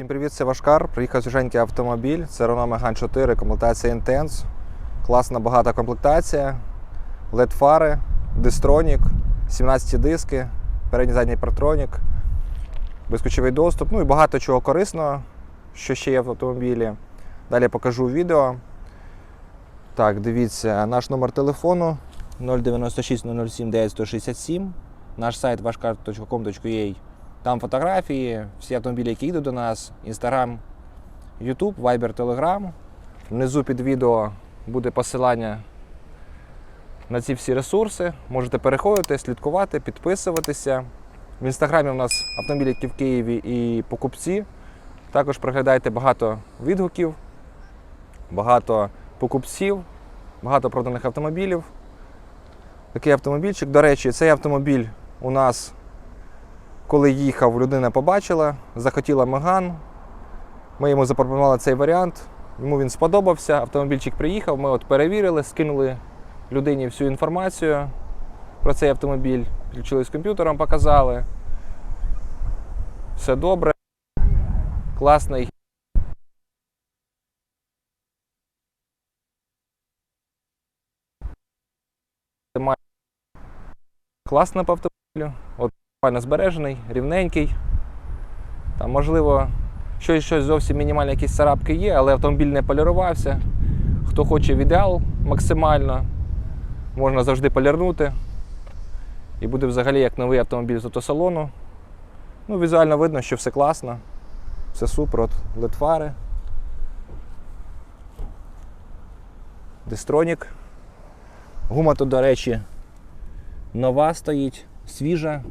Всім привіт, це Вашкар. Приїхав свіженький автомобіль. Це Renault Megane 4, комплектація Intense. Класна багата комплектація. LED фари, дистронік, 17 диски, передній задній партронік, безключовий доступ, ну і багато чого корисного, що ще є в автомобілі. Далі покажу відео. Так, дивіться, наш номер телефону 096 007 9167, наш сайт washkar.com.ua. Там фотографії, всі автомобілі, які йдуть до нас, Instagram, YouTube, Viber, Telegram. Внизу під відео буде посилання на ці всі ресурси. Можете переходити, слідкувати, підписуватися. В інстаграмі у нас автомобілі, які в Києві і покупці. Також проглядайте багато відгуків, багато покупців, багато проданих автомобілів. Такий автомобільчик. До речі, цей автомобіль у нас коли їхав, людина побачила, захотіла Меган. Ми йому запропонували цей варіант. Йому він сподобався. Автомобільчик приїхав, ми от перевірили, скинули людині всю інформацію про цей автомобіль, підключили з комп'ютером, показали. Все добре. Класний. Класно по автомобілю. От нормально збережений, рівненький. Там, можливо, щось, щось зовсім мінімальне, якісь царапки є, але автомобіль не полірувався. Хто хоче в ідеал максимально, можна завжди полірнути. І буде взагалі як новий автомобіль з автосалону. Ну, візуально видно, що все класно, все супер, от литфари. Дистронік. Гума тут, до речі, нова стоїть, свіжа.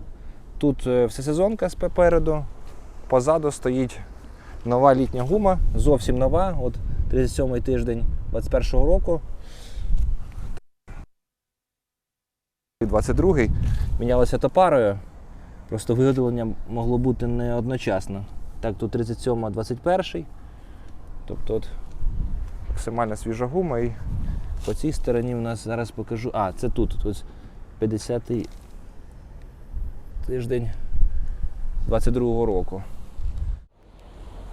Тут е, всесезонка попереду, позаду стоїть нова літня гума, зовсім нова, от 37-й тиждень 21-го року. 22-й мінялося топарою, просто виготовлення могло бути не одночасно. Так, тут 37 21 Тобто от максимально свіжа гума і по цій стороні у нас зараз покажу. А, це тут, тут 50-й тиждень 22-го року.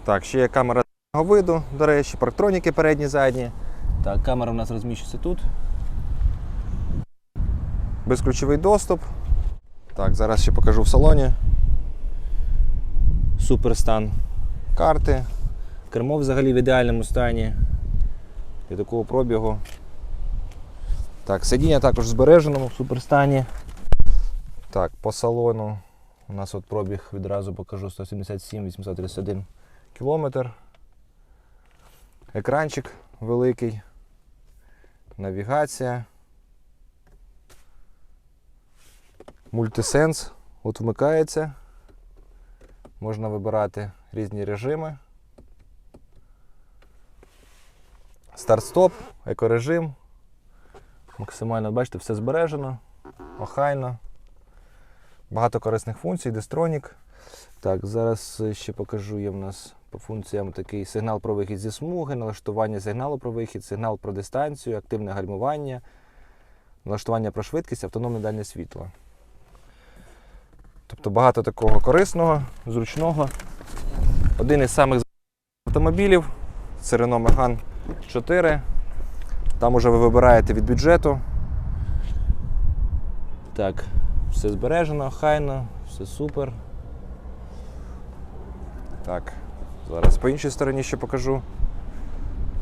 Так, ще є камера виду, до речі, парктроніки передні, задні. Так, камера у нас розміщується тут. Безключовий доступ. Так, зараз ще покажу в салоні. Супер стан карти. Кермо взагалі в ідеальному стані. Для такого пробігу. Так, сидіння також в збереженому в суперстані. Так, по салону у нас от пробіг відразу покажу 177 831 кілометр. Екранчик великий. Навігація. Мультисенс от вмикається. Можна вибирати різні режими. Старт-стоп, екорежим. Максимально, бачите, все збережено, охайно. Багато корисних функцій, дистронік. Так, зараз ще покажу, є в нас по функціям такий сигнал про вихід зі смуги, налаштування сигналу про вихід, сигнал про дистанцію, активне гальмування, налаштування про швидкість, автономне дальнє світло. Тобто багато такого корисного, зручного. Один із самих автомобілів це Renault Megane 4. Там уже ви вибираєте від бюджету. Так, все збережено, хайно, все супер. Так, зараз по іншій стороні ще покажу.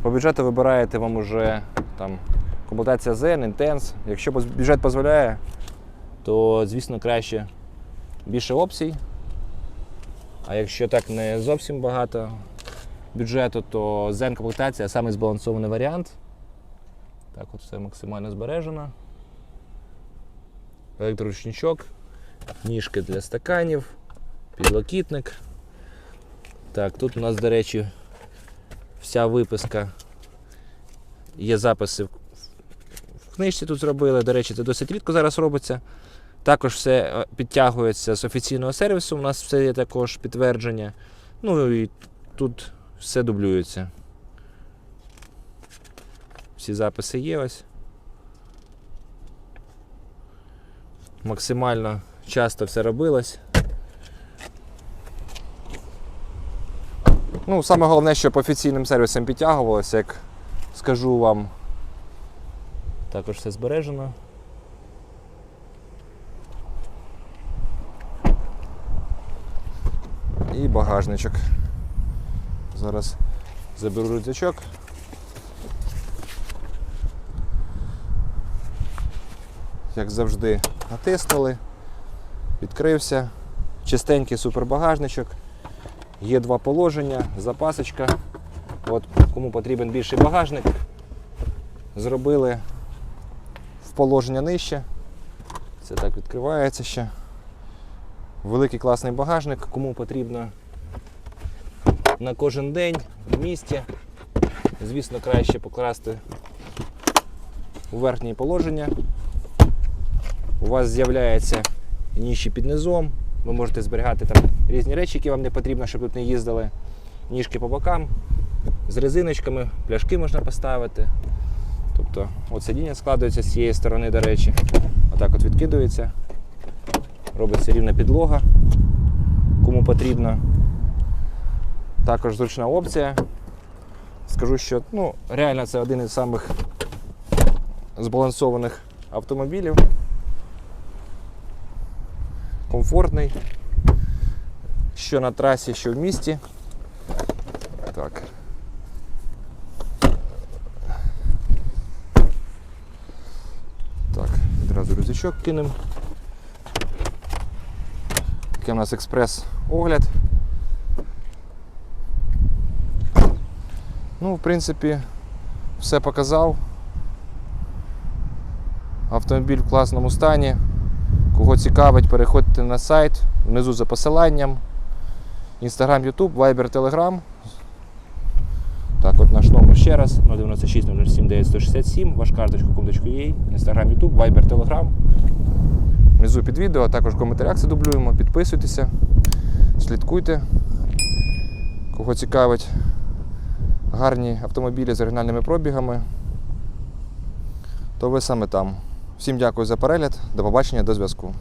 По бюджету вибираєте вам уже там комплектація Zen, Intense. Якщо бюджет дозволяє, то звісно краще більше опцій. А якщо так не зовсім багато бюджету, то Zen комплектація самий збалансований варіант. Так, от все максимально збережено. Електроручничок, ніжки для стаканів, підлокітник. Так, тут у нас, до речі, вся виписка. Є записи в книжці тут зробили. До речі, це досить рідко зараз робиться. Також все е, підтягується з офіційного сервісу. У нас все є також підтвердження. Ну і тут все дублюється. Всі записи є ось. Максимально часто все робилось. Ну, саме головне, щоб офіційним сервісом підтягувалося, як скажу вам. Також все збережено. І багажничок. Зараз заберу рюкзачок. Як завжди, натиснули, відкрився. Чистенький супербагажничок. Є два положення, запасочка. От кому потрібен більший багажник, зробили в положення нижче. Це так відкривається ще. Великий класний багажник, кому потрібно на кожен день в місті. Звісно, краще покласти у верхнє положення. У вас з'являється ніші під низом. Ви можете зберігати там різні речі, які вам не потрібно, щоб тут не їздили. Ніжки по бокам, з резиночками, пляшки можна поставити. Тобто от сидіння складується з цієї сторони, до речі. Отак от відкидується. Робиться рівна підлога, кому потрібно. Також зручна опція. Скажу, що ну, реально це один із самих збалансованих автомобілів. Комфортний. Що на трасі, що в місті. Так. Так, відразу рюкзачок кинемо. Такий у нас експрес-огляд. Ну, в принципі, все показав. Автомобіль в класному стані. Кого цікавить, переходьте на сайт, внизу за посиланням. Інстаграм, Ютуб, Viber, Telegram. Так, от наш номер ще раз 096 007 9167, ваш карточка.com.ua, Інстаграм, Ютуб, Viber, Telegram. Внизу під відео, а також в коментарях це дублюємо. Підписуйтеся, слідкуйте. Кого цікавить гарні автомобілі з оригінальними пробігами, то ви саме там. Всім дякую за перегляд. До побачення, до зв'язку.